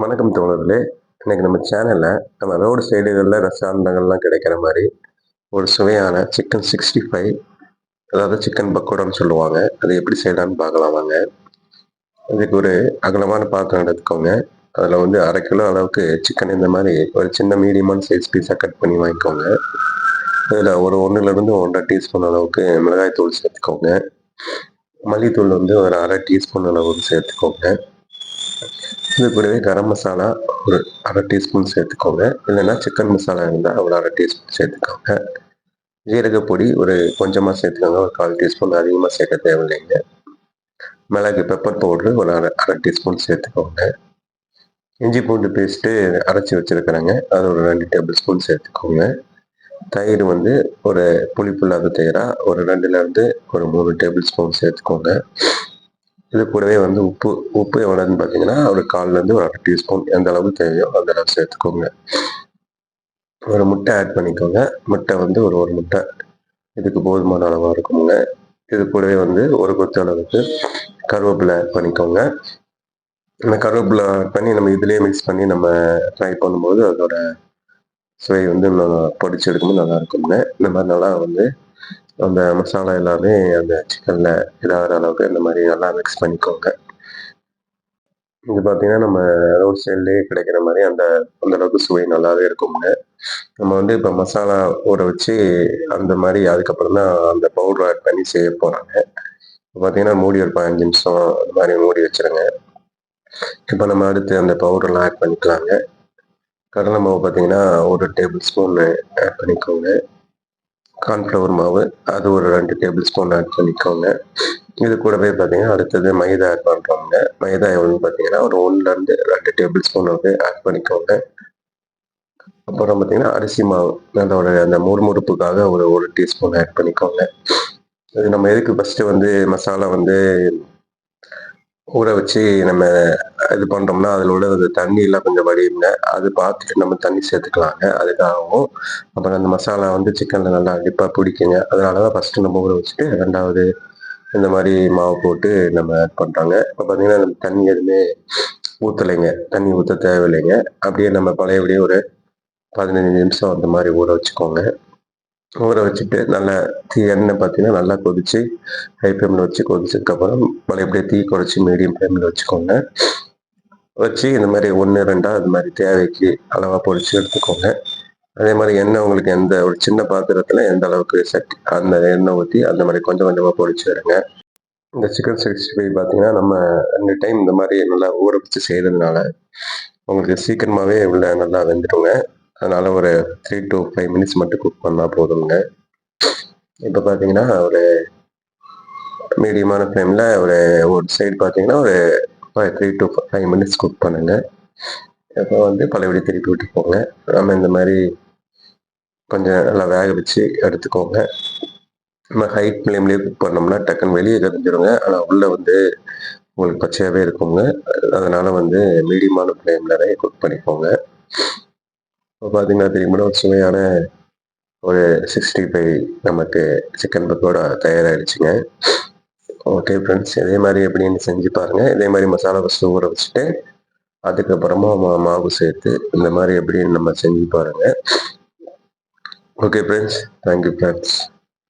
வணக்கம் தோழர்களே. இன்னைக்கு நம்ம சேனலில் நம்ம ரோடு சைடுகளில் ரெஸ்டாரண்ட்டுகள்லாம் கிடைக்கிற மாதிரி ஒரு சுவையான சிக்கன் சிக்ஸ்டி ஃபைவ் அதாவது சிக்கன் பக்கோடான்னு சொல்லுவாங்க. அது எப்படி செய்யலான்னு பார்க்கலாம் வாங்க. இதுக்கு ஒரு அகலமான பாத்திரம் எடுத்துக்கோங்க. அதில் வந்து அரை கிலோ அளவுக்கு சிக்கன் இந்த மாதிரி ஒரு சின்ன மீடியமான சைஸ் பீஸாக கட் பண்ணி வாங்கிக்கோங்க. இதில் ஒரு ஒன்றுலேருந்து ஒன்றரை டீஸ்பூன் அளவுக்கு மிளகாய் தூள் சேர்த்துக்கோங்க. மல்லித்தூள் வந்து ஒரு அரை டீஸ்பூன் அளவுக்கு சேர்த்துக்கோங்க. இது கூடவே கரம் மசாலா ஒரு அரை டீஸ்பூன் சேர்த்துக்கோங்க. இல்லைன்னா சிக்கன் மசாலா இருந்தால் ஒரு அரை டீஸ்பூன் சேர்த்துக்கோங்க. ஜீரகப்பொடி ஒரு கொஞ்சமாக சேர்த்துக்கோங்க. ஒரு கால் டீஸ்பூன் அதிகமாக சேர்க்க தேவையில்லைங்க. மிளகு பெப்பர் பவுட்ரு ஒரு அரை அரை டீஸ்பூன் சேர்த்துக்கோங்க. இஞ்சி பூண்டு பேஸ்ட்டு அரைச்சி வச்சுருக்கிறேங்க. அது ஒரு ரெண்டு டேபிள் ஸ்பூன் சேர்த்துக்கோங்க. தயிர் வந்து ஒரு புளிப்பு இல்லாத தயிராக ஒரு ரெண்டுலேருந்து ஒரு மூணு டேபிள் ஸ்பூன் சேர்த்துக்கோங்க. இது கூடவே வந்து உப்பு உப்பு எவ்வளோன்னு பார்த்தீங்கன்னா ஒரு கால்லேருந்து ஒரு அரை டீஸ்பூன் எந்த அளவுக்கு தேவையோ அந்த அளவுக்கு சேர்த்துக்கோங்க. ஒரு முட்டை ஆட் பண்ணிக்கோங்க. முட்டை வந்து ஒரு ஒரு முட்டை. இதுக்கு போதுமான அளவாக இருக்குங்க. இது கூடவே வந்து ஒரு கொத்து அளவுக்கு கருவேப்பிலை ஆட் பண்ணிக்கோங்க. இந்த கருவேப்பிலை ஆட் பண்ணி நம்ம இதுலேயே மிக்ஸ் பண்ணி நம்ம ஃப்ரை பண்ணும்போது அதோட சுவை வந்து பொடிச்சு எடுக்கும்போது நல்லா இருக்குங்க. இந்த மாதிரி நல்லா வந்து அந்த மசாலா எல்லாமே அந்த சிக்கனில் இதாகிற அளவுக்கு இந்த மாதிரி நல்லா மிக்ஸ் பண்ணிக்கோங்க. இது பார்த்தீங்கன்னா நம்ம ரோட் சைட்லேயே கிடைக்கிற மாதிரி அந்த அந்த அளவுக்கு சுவை நல்லாவே இருக்குங்க. நம்ம வந்து இப்போ மசாலா ஊற வச்சு அந்த மாதிரி அதுக்கப்புறம் தான் அந்த பவுடர் ஆட் பண்ணி செய்ய போகிறாங்க இப்போ பார்த்தீங்கன்னா மூடி ஒரு பதினஞ்சு நிமிஷம் அந்த மாதிரி மூடி வச்சுருங்க. இப்போ நம்ம அடுத்து அந்த பவுடர்லாம் ஆட் பண்ணிக்கலாங்க. கடலை மாவு பார்த்தீங்கன்னா ஒரு டேபிள் ஸ்பூன் ஆட் பண்ணிக்கோங்க. கார்ன்ஃப்ளவர் மாவு. அது ஒரு ரெண்டு டேபிள் ஸ்பூன் ஆட் பண்ணிக்கோங்க. இது கூடவே பார்த்தீங்கன்னா அடுத்தது மைதா ஆட் பண்ணுறோங்க மைதா எவ்வளோன்னு பார்த்தீங்கன்னா ஒரு ஒன்றுலேருந்து ரெண்டு டேபிள் ஸ்பூன் வந்து ஆட் பண்ணிக்கோங்க. அப்புறம் பார்த்தீங்கன்னா அரிசி மாவு. அதோட அந்த முறுமுறுப்புக்காக ஒரு ஒரு டீஸ்பூன் ஆட் பண்ணிக்கோங்க. இது நம்ம எதுக்கு ஃபஸ்ட்டு வந்து மசாலா வந்து ஊற வச்சு நம்ம இது பண்ணுறோம்னா அதில் உள்ள அந்த தண்ணியெல்லாம் கொஞ்சம் வடியுங்க. அது பார்த்துட்டு நம்ம தண்ணி சேர்த்துக்கலாங்க. அதுக்காகவும் அப்புறம் அந்த மசாலா வந்து சிக்கனில் நல்லா அடிப்பாக பிடிக்குங்க. அதனால தான் ஃபஸ்ட்டு நம்ம ஊற வச்சுட்டு ரெண்டாவது இந்த மாதிரி மாவு போட்டு நம்ம ஆட் பண்ணுறாங்க இப்போ பார்த்தீங்கன்னா நம்ம தண்ணி எதுவுமே ஊற்றலைங்க தண்ணி ஊற்ற தேவையில்லைங்க. அப்படியே நம்ம பழையபடியே ஒரு பதினஞ்சு நிமிஷம் அந்த மாதிரி ஊற வச்சுக்கோங்க. ஊற வச்சுட்டு நல்லா தீ எண்ணெய் பார்த்தீங்கன்னா நல்லா கொதிச்சு ஹை ஃப்ளேமில் வச்சு கொதிச்சதுக்கப்புறம் பழையபடியே தீ குறைச்சி மீடியம் ஃப்ளேமில் வச்சுக்கோங்க. வச்சு இந்த மாதிரி ஒன்று ரெண்டாக அது மாதிரி தேவைக்கு அளவாக பொடிச்சு எடுத்துக்கோங்க. அதே மாதிரி எண்ணெய் உங்களுக்கு எந்த ஒரு சின்ன பாத்திரத்தில் எந்த அளவுக்கு சட்டி அந்த எண்ணெய் ஊற்றி அந்த மாதிரி கொஞ்சம் கொஞ்சமாக பொடிச்சு எடுங்க. இந்த சிக்கன் சிக்ஸ்டி ஃபைவ் பார்த்தீங்கன்னா நம்ம ரெண்டு டைம் இந்த மாதிரி நல்லா ஊற வச்சு செய்கிறதுனால உங்களுக்கு சீக்கிரமாகவே உள்ள நல்லா வெந்துடுங்க அதனால் ஒரு த்ரீ டு ஃபைவ் மினிட்ஸ் மட்டும் குக் பண்ணால் போதுங்க இப்போ பார்த்தீங்கன்னா ஒரு மீடியமான ஃப்ளேமில் ஒரு ஒரு சைடு பார்த்தீங்கன்னா ஒரு five three to five minutes cook பண்ணுங்க. இப்போ வந்து பழையபடி திருப்பி விட்டுக்கோங்க. நம்ம இந்த மாதிரி கொஞ்சம் நல்லா வேக வச்சு எடுத்துக்கோங்க. நம்ம ஹைட் ஃப்ளேம்லேயே குக் பண்ணோம்னா டக்குன்னு வெளியே கரைஞ்சிருங்க. ஆனால் உள்ளே வந்து உங்களுக்கு பச்சையாகவே இருக்குங்க. அதனால் வந்து மீடியமான ஃப்ளேமில் குக் பண்ணிக்கோங்க. இப்போ பார்த்தீங்கன்னா தெரியுமா ஒரு சுவையான ஒரு சிக்ஸ்டி ஃபைவ் நமக்கு சிக்கன் பக்கோடா தயாராகிடுச்சுங்க ஓகே ஃப்ரெண்ட்ஸ் இதே மாதிரி எப்படின்னு செஞ்சு பாருங்கள் இதே மாதிரி மசாலா ஃபஸ்ட்டு ஊற வச்சுட்டு அதுக்கப்புறமா மா மாவு சேர்த்து இந்த மாதிரி எப்படின்னு நம்ம செஞ்சு பாருங்கள் ஓகே ஃப்ரெண்ட்ஸ் தேங்க்யூ ஃப்ரெண்ட்ஸ்